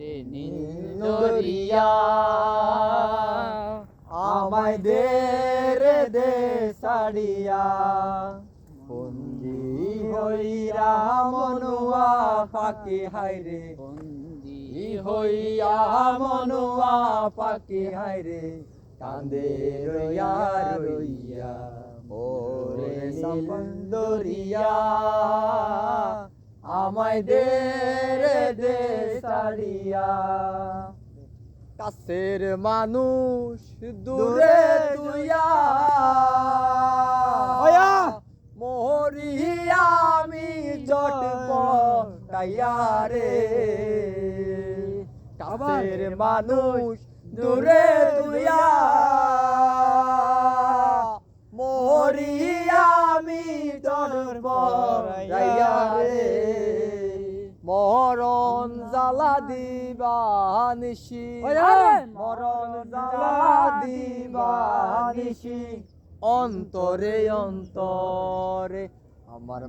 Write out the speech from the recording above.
রে নীল দরিয়া আমায় দে রে দে সাড়িয়া। বন্দি হইরা মনুয়া পাখি হাইরে বন্দি হইয়া মনুয়া পাখি হাইরে কান্দে রইয়া রইয়া ওরে সমন্দরিয়া আমায় দে রে দে সাড়িয়া কাছের মানুষ দূরে তুইয়া! মোহরি আমি জট পটাইয়া রে। কাছের মানুষ দূরে তুইয়া। মোহরি আমি জট পটাইয়া রে। জ্বালা দিবা নিশি! মরণ জালা দিবা নিশি অন্তরে অন্তরে আমার